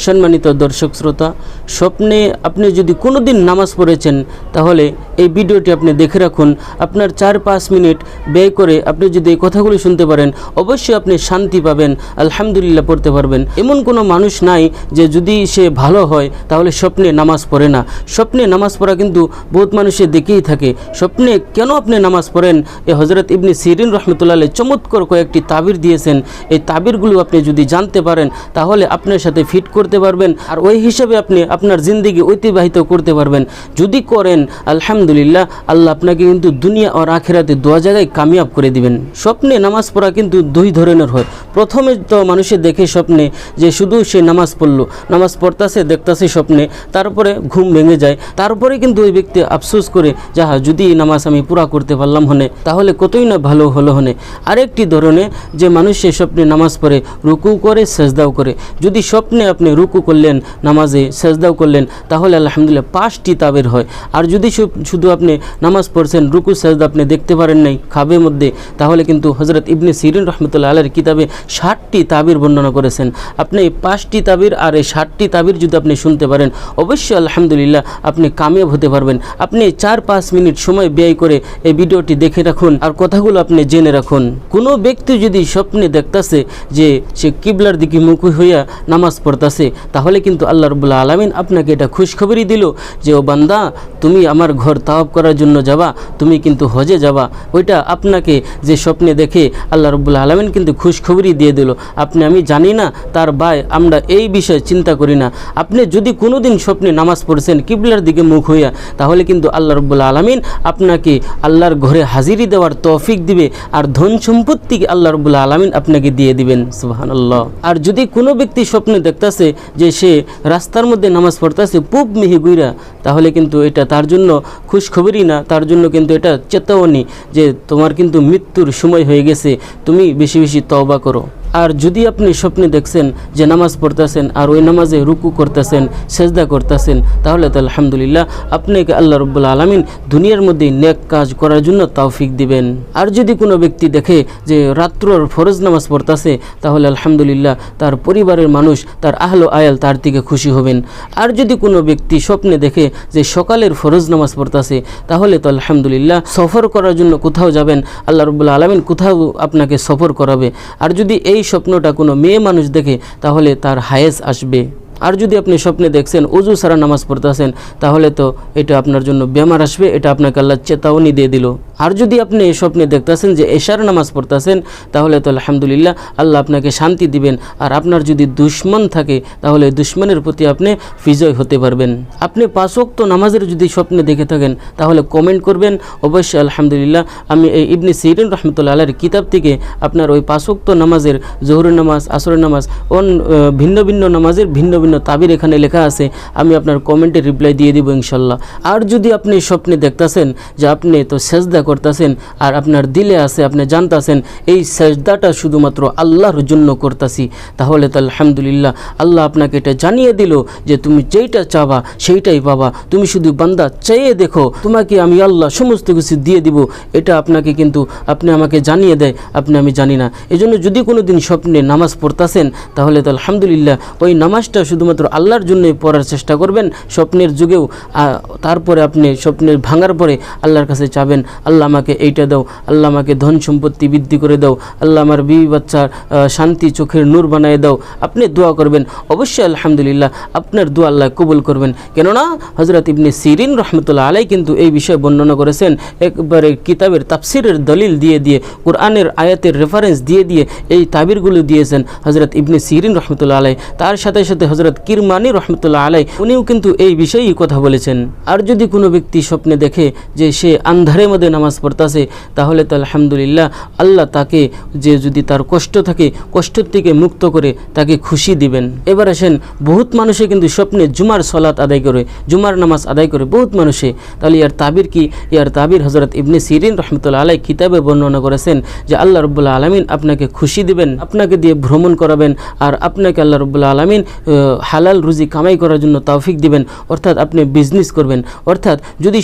সম্মানিত দর্শক শ্রোতা স্বপ্নে আপনি যদি কোনো দিন নামাজ পড়েছেন তাহলে এই ভিডিওটি আপনি দেখে রাখুন। আপনার চার পাঁচ মিনিট ব্যয় করে আপনি যদি এই কথাগুলি শুনতে পারেন, অবশ্যই আপনি শান্তি পাবেন, আলহামদুলিল্লাহ পড়তে পারবেন। এমন কোনো মানুষ নাই যে যদি সে ভালো হয়, তাহলে স্বপ্নে নামাজ পড়ে না। স্বপ্নে নামাজ পড়া কিন্তু বহুত মানুষের দেখেই থাকে। স্বপ্নে কেন আপনি নামাজ পড়েন? এ হজরত ইবনি সিরিন রহমতুল্লাহ চমৎকার কয়েকটি তাবির দিয়েছেন। এই তাবিরগুলো আপনি যদি জানতে পারেন, তাহলে আপনার সাথে ফিট করতে পারবেন। আর ওই হিসাবে আপনি আপনার জিন্দিগি অতিবাহিত করতে পারবেন। যদি করেন, আলহামদুলিল্লাহ আল্লাহ আপনাকে কিন্তু দুনিয়া আর আখেরাতে দোয়া জায়গায় কামিয়াব করে দিবেন। স্বপ্নে নামাজ পড়া কিন্তু দুই ধরনের হয়। প্রথমে তো মানুষের দেখে স্বপ্নে যে শুধু সে নামাজ পড়ল, নামাজ পড়তাছে, দেখতাছে স্বপ্নে, তারপরে ঘুম ভেঙে যায়। তারপরে কিন্তু ওই ব্যক্তি আফসোস করে যাহা যদি এই নামাজ আমি পুরা করতে পারলাম হনে, তাহলে কতই না ভালো হলো হনে? আরেকটি ধরনের যে মানুষ সে স্বপ্নে নামাজ পড়ে, রুকু করে, সেজদাও করে। যদি স্বপ্নে আপনি রুকু করলেন, নামাজে সেজদাও করলেন, তাহলে আলহামদুলিল্লাহ পাঁচটি তাবের হয়। আর যদি শু- শুধু আপনি নামাজ পড়ছেন, রুকু, সেজদা আপনি দেখতে পারেন নাই খাবের মধ্যে, তাহলে কিন্তু হজরত ইবনে সিরিন রহমতুল্লাহ আলের কিতাবে ষাটটি তাবির বর্ণনা করেছেন। আপনি পাঁচটি তাবির আর এই ষাটটি তাবির যদি আপনি শুনতে পারেন, অবশ্যই আলহামদুলিল্লাহ আপনি কামিয়াব হতে পারবেন। আপনি চার পাঁচ মিনিট সময় ব্যয় করে এই ভিডিওটি দেখে রাখুন আর কথাগুলো আপনি জেনে রাখুন। কোনো ব্যক্তি যদি স্বপ্নে দেখতাছে যে সে কিবলার দিকে মুখ হইয়া নামাজ পড়তাছে, তাহলে কিন্তু আল্লাহ রবুল্লা আলমিন আপনাকে এটা খুশখবরই দিল যে, ও বান্দা, তুমি আমার ঘর তাওয়াব করার জন্য যাবা, তুমি কিন্তু হজে যাবা। ওইটা আপনাকে যে স্বপ্নে দেখে আল্লাহ রবুল্লা আলমিন কিন্তু খুশখবরই দিয়ে দিল। আপনি, আমি জানি না, তার বাই আমরা এই বিষয়ে চিন্তা করি না। আপনি যদি কোনো দিন স্বপ্নে নামাজ পড়ছেন, কিবলার দিকে মুখ হইয়া, তাহলে কিন্তু আল্লাহ রব্বুল্লা আলমিন আপনাকে আল্লাহর ঘরে হাজিরি দেওয়ার তৌফিক দিবে আর ধন সম্পত্তি আল্লাহ রব্বুল্লা আলমিন আপনাকে দিয়ে দিবেন। সুবহানাল্লাহ। আর যদি কোনো ব্যক্তি স্বপ্নে দেখতাছে যে সে রাস্তার মধ্যে নামাজ পড়তাছে, পুব মিহি গুইরা, তাহলে কিন্তু এটা তার জন্য খুশখবরই না, তার জন্য কিন্তু এটা চেতাবনী যে তোমার কিন্তু মৃত্যুর সময় হয়ে গেছে, তুমি বেশি বেশি তওবা করো। আর যদি আপনি স্বপ্নে দেখছেন যে নামাজ পড়তেছেন আর ওই নামাজে রুকু করতেছেন, সেজদা করতেছেন, তাহলে তো আলহামদুলিল্লাহ আপনাকে আল্লাহ রব্বুল আলমিন দুনিয়ার মধ্যে নেক কাজ করার জন্য তৌফিক দিবেন। আর যদি কোনো ব্যক্তি দেখে যে রাত্রর ফরজ নামাজ পড়তেছে, তাহলে আলহামদুলিল্লাহ তার পরিবারের মানুষ, তার আহলো আয়াল তার থেকে খুশি হবেন। আর যদি কোনো ব্যক্তি স্বপ্নে দেখে যে সকালের ফরজ নামাজ পড়তেছে, তাহলে তো আলহামদুলিল্লাহ সফর করার জন্য কোথাও যাবেন, আল্লাহ রব্বুল আলমিন কোথাও আপনাকে সফর করাবে। আর যদি এই স্বপ্নটা কোনো মেয়ে মানুষ দেখে, তাহলে তার হায়েস আসবে। আর যদি আপনি স্বপ্নে দেখছেন, অজু সারা নামাজ পড়তেছেন তাহলে তো এটা আপনার জন্য বেমার আসবে, এটা আপনাকে আল্লাহ চেতাবনী দিয়ে দিল। আর যদি আপনি এই স্বপ্নে দেখতেছেন যে এশার নামাজ পড়তেছেন, তাহলে তো আলহামদুলিল্লাহ আল্লাহ আপনাকে শান্তি দিবেন। আর আপনার যদি দুশ্মন থাকে, তাহলে দুশ্মনের প্রতি আপনি বিজয় হতে পারবেন। আপনি পাঁচক্ত নামাজের যদি স্বপ্নে দেখে থাকেন, তাহলে কমেন্ট করবেন। অবশ্যই আলহামদুলিল্লাহ আমি এই ইবনি সিরিন রহমতুল্লাহ আল্লাহর কিতাব থেকে আপনার ওই পাঁচক্ত নামাজের জহুরের নামাজ, আসরের নামাজ, অন ভিন্ন ভিন্ন নামাজের ভিন্ন ভিন্ন তাবির এখানে লেখা আছে। আমি আপনার কমেন্টে রিপ্লাই দিয়ে দিব ইনশাল্লাহ আর যদি আপনি স্বপ্নে দেখতাছেন যে আপনি তো সেজদা করতেছেন, আর আপনার দিলে আছে, আপনি জানতাছেন, এই সেজদাটা শুধুমাত্র আল্লাহর জন্য করতাছি। তাহলে তো আলহামদুলিল্লাহ, আল্লাহ আপনাকে এটা জানিয়ে দিল যে তুমি যেইটা চাবা, সেইটাই পাবা। তুমি শুধু বান্দা চেয়ে দেখো, তোমাকে আমি আল্লাহ সমস্ত কিছু দিয়ে দিব, এটা আপনাকে কিন্তু আপনি আমাকে জানিয়ে দেয়, আপনি আমি জানি না। এজন্য যদি কোনো দিন স্বপ্নে নামাজ পড়তাছেন, তাহলে তো আলহামদুলিল্লাহ, ওই নামাজটা শুধুমাত্র আল্লাহর জন্যই পড়ার চেষ্টা করবেন, স্বপ্নের যুগেও তারপরে আপনি স্বপ্নের ভাঙার পরে আল্লাহর কাছে চাবেন আল্লাহ আমাকে এইটা দাও, আল্লাহ আমাকে ধন সম্পত্তি বৃদ্ধি করে দাও, আল্লাহ আমার বিবি বাচ্চার শান্তি চোখের নূর বানিয়ে দাও। আপনি দোয়া করবেন, অবশ্যই আলহামদুলিল্লাহ আপনার দোয়া আল্লাহ কবুল করবেন। কেননা হজরত ইবনে সিরিন রহমতুল্লাহ আলাই কিন্তু এই বিষয়ে বর্ণনা করেছেন, একবারে কিতাবের তাফসিরের দলিল দিয়ে দিয়ে, কোরআনের আয়াতের রেফারেন্স দিয়ে দিয়ে এই তাবিরগুলো দিয়েছেন হজরত ইবনে সিরিন রহমতুল্লাহ আলাই তার সাথে সাথে হজরত কিরমানি রহমতুল্লাহ আলাই উনিও কিন্তু এই বিষয়েই কথা বলেছেন। আর যদি কোনো ব্যক্তি স্বপ্নে দেখে যে সে আন্ধারের মধ্যে নামাজ পড়তাছে, তাহলে তো আলহামদুলিল্লাহ আল্লাহ তাকে যে যদি তার কষ্ট থাকে, কষ্টের থেকে মুক্ত করে তাকে খুশি দিবেন। এবার আসেন, বহুত মানুষে কিন্তু স্বপ্নে জুমার সলাত আদায় করে, জুমার নামাজ আদায় করে বহুত মানুষে। তাহলে ইয়ার তাবির কি? ইয়ার তাবির হজরত ইবনে সিরিন রহমতুল্লাহ আলাই কিতাবে বর্ণনা করেছেন যে আল্লাহ রব্বুল্লাহ আলমিন আপনাকে খুশি দিবেন, আপনাকে দিয়ে ভ্রমণ করাবেন আর আপনাকে আল্লাহ রব্বুল্লাহ আলমিন হালাল রুজি কামাই করার জন্য তৌফিক দিবেন। অর্থাৎ আপনি বিজনেস করবেন। অর্থাৎ যদি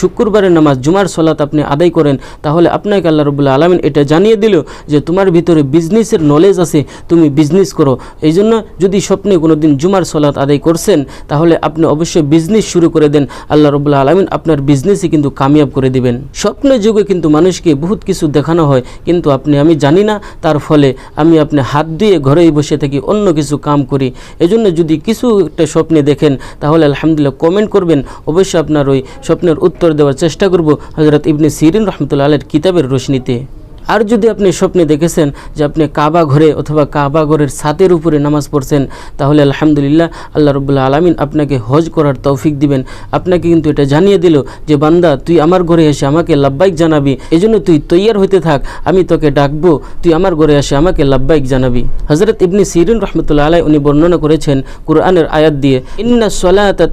শুক্রবারের নামাজ, জুমার সলাত আপনি আদায় করেন, তাহলে আপনাকে আল্লাহ রবুল্লা আলমিন এটা জানিয়ে দিল যে তোমার ভিতরে বিজনেসের নলেজ আছে, তুমি বিজনেস করো। এই জন্য যদি স্বপ্নে কোনো দিন জুমার সলাৎ আদায় করছেন, তাহলে আপনি অবশ্যই বিজনেস শুরু করে দেন। আল্লাহ রবুল্লা আলমিন আপনার বিজনেসই কিন্তু কামিয়াব করে দিবেন। স্বপ্নের যুগে কিন্তু মানুষকে বহুত কিছু দেখানো হয়, কিন্তু আপনি, আমি জানি না তার ফলে আমি আপনি হাত দিয়ে ঘরেই বসে থাকি, অন্য কিছু কাম করি। এজন্য যদি কিছু একটা স্বপ্নে দেখেন, তাহলে আলহামদুলিল্লাহ কমেন্ট করবেন। অবশ্যই আপনার ওই স্বপ্নের উত্তর দেওয়ার চেষ্টা করব। হজরত ইবনে সিরিন রহমতুল্লাহ আলের কিতাবের রোশনিতে। আর যদি আপনি স্বপ্নে দেখেছেন যে আপনি কাবা ঘরে অথবা কাবা ঘরের ছাদের উপরে নামাজ পড়ছেন, তাহলে আলহামদুলিল্লাহ আল্লাহ রবুল্লা আলমিন আপনাকে হজ করার তৌফিক দিবেন। আপনাকে কিন্তু এটা জানিয়ে দিল যে, বান্দা, তুই আমার ঘরে এসে আমাকে লাব্বাইক জানাবি। এজন্য তুই তৈয়ার হইতে থাক, আমি তোকে ডাকবো, তুই আমার ঘরে এসে আমাকে লাব্বাইক জানাবি। হজরত ইবনি সিরিন রহমতুল্লাহ আলাই উনি বর্ণনা করেছেন কোরআনের আয়াত দিয়ে, ইন্না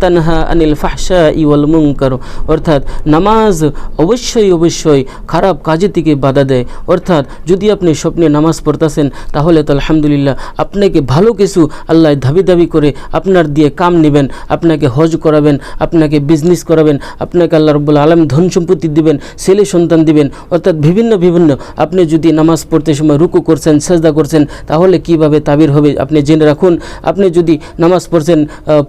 তানহা আনিল ফাহশা ইওয়াল মুনকার। অর্থাৎ, নামাজ অবশ্যই অবশ্যই খারাপ কাজের থেকে বাধা দেয়। অর্থাৎ যদি আপনি স্বপ্নে নামাজ পড়তেছেন, তাহলে তো আলহামদুলিল্লাহ আপনাকে ভালো কিছু আল্লাহ দাবি দাবি করে আপনার দিয়ে কাম নেবেন, আপনাকে হজ করাবেন, আপনাকে বিজনেস করাবেন, আপনাকে আল্লাহ রব্বুল আলম ধন সম্পত্তি দিবেন, ছেলে সন্তান দিবেন, অর্থাৎ বিভিন্ন বিভিন্ন আপনি যদি নামাজ পড়তে সময় রুকু করছেন, সেজদা করছেন, তাহলে কীভাবে তাবির হবে আপনি জেনে রাখুন। আপনি যদি নামাজ পড়ছেন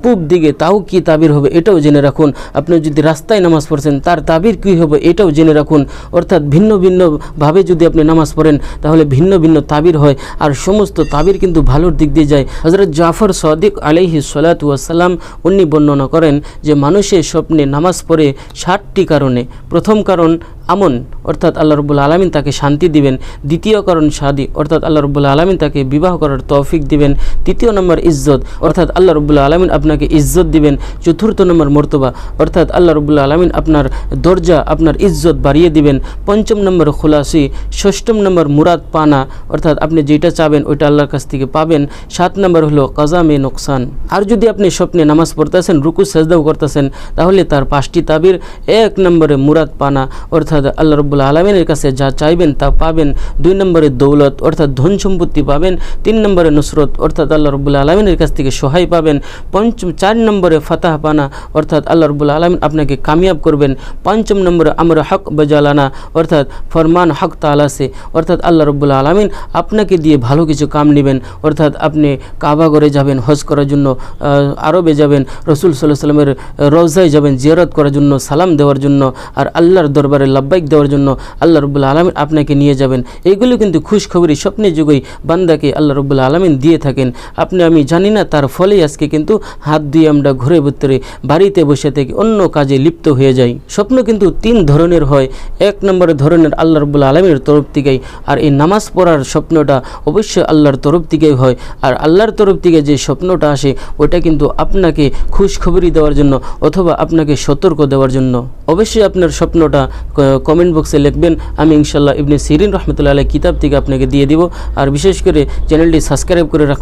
পূব দিকে, তাও কি তাবির হবে এটাও জেনে রাখুন। আপনি যদি রাস্তায় নামাজ পড়ছেন, তার তাবির কী হবে এটাও জেনে রাখুন। অর্থাৎ ভিন্ন ভিন্নভাবে যদি আপনি নামাজ পড়েন, তাহলে ভিন্ন ভিন্ন তাবির হয়। আর সমস্ত তাবির কিন্তু ভালোর দিক দিয়ে যায়। হজরত জাফর সদিক আলাইহি সালাতু ওয়াসাল্লাম উনি বর্ণনা করেন যে, মানুষের স্বপ্নে নামাজ পড়ে ষাটটি কারণে। প্রথম কারণ আমন, অর্থাৎ আল্লাহ রব্বুল আলমিন তাকে শান্তি দিবেন। দ্বিতীয় কারণ শাদি অর্থাৎ আল্লাহ রব্বুল আলমিন তাকে বিবাহ করার তৌফিক দিবেন। তৃতীয় নম্বর ইজ্জত, অর্থাৎ আল্লাহ রব্বুল আলমিন আপনাকে ইজ্জত দিবেন। চতুর্থ নম্বর মর্তবা, অর্থাৎ আল্লাহ রব্বুল আলমিন আপনার দরজা, আপনার ইজ্জত বাড়িয়ে দিবেন। পঞ্চম নম্বর খোলাসি, ষষ্ঠম নম্বর মুরাদ পানা অর্থাৎ আপনি যেটা চাবেন ওইটা আল্লাহর কাছ থেকে পাবেন। সাত নম্বর হলো কাজামে নোকসান। আর যদি আপনি স্বপ্নে নামাজ পড়তেছেন, রুকু, সেজদাও করতেছেন, তাহলে তার পাঁচটি তাবির, এক নম্বরে মুরাদ পানা অর্থাৎ আল্লাহ রব্বুল আলমিনের কাছে যা চাইবেন তা পাবেন। দুই নম্বরে দৌলত, অর্থাৎ ধন সম্পত্তি পাবেন। তিন নম্বরে নুসরত, অর্থাৎ আল্লাহ রব্বুল আলমিনের কাছ থেকে সহায় পাবেন। পঞ্চম, চার নম্বরে ফাতাহ পানা অর্থাৎ আল্লাহ রব্বুল আলমিন আপনাকে কামিয়াব করবেন। পঞ্চম নম্বরে আমর হক বজালানা, অর্থাৎ ফরমান হক তালাসে অর্থাৎ আল্লাহ রব্বুল আলমিন আপনাকে দিয়ে ভালো কিছু কাম নেবেন। অর্থাৎ আপনি কাবাগরে যাবেন, হজ করার জন্য আরবে যাবেন, রসুল সাল্লাহ সাল্লামের রওজায় যাবেন, জিয়ারত করার জন্য, সালাম দেওয়ার জন্য, আর আল্লাহর দরবারে লাব্বাইক দেওয়ার জন্য আল্লাহ রব্বুল আলমিন আপনাকে নিয়ে যাবেন। এইগুলো কিন্তু খুশখবরি, স্বপ্নের যুগেই বান্দাকে আল্লাহ রব্বুল আলমিন দিয়ে থাকেন। আপনি, আমি জানি না, তার ফলেই আজকে কিন্তু হাত দিয়ে আমরা ঘুরে ভিতরে বাড়িতে বসে থেকে অন্য কাজে লিপ্ত হয়ে যাই। স্বপ্ন কিন্তু তিন ধরনের হয়। এক নম্বরের ধরনের আল্লাহ রব্বুল আলমীর তরফ থেকেই, আর এই নামাজ পড়ার স্বপ্নটা অবশ্যই আল্লাহর তরফ থেকেই হয়। আর আল্লাহর তরফ থেকে যে স্বপ্নটা আসে ওটা কিন্তু আপনাকে খুশখবরি দেওয়ার জন্য অথবা আপনাকে সতর্ক দেওয়ার জন্য। অবশ্যই আপনার স্বপ্নটা কমেন্ট বক্সে লিখবেন, আমি ইনশাল্লাহ ইবনে সিরিন রহমতুল্লাহ আলাই কিতাব থেকে আপনাকে দিয়ে দিব। আর বিশেষ করে চ্যানেলটি সাবস্ক্রাইব করে রাখ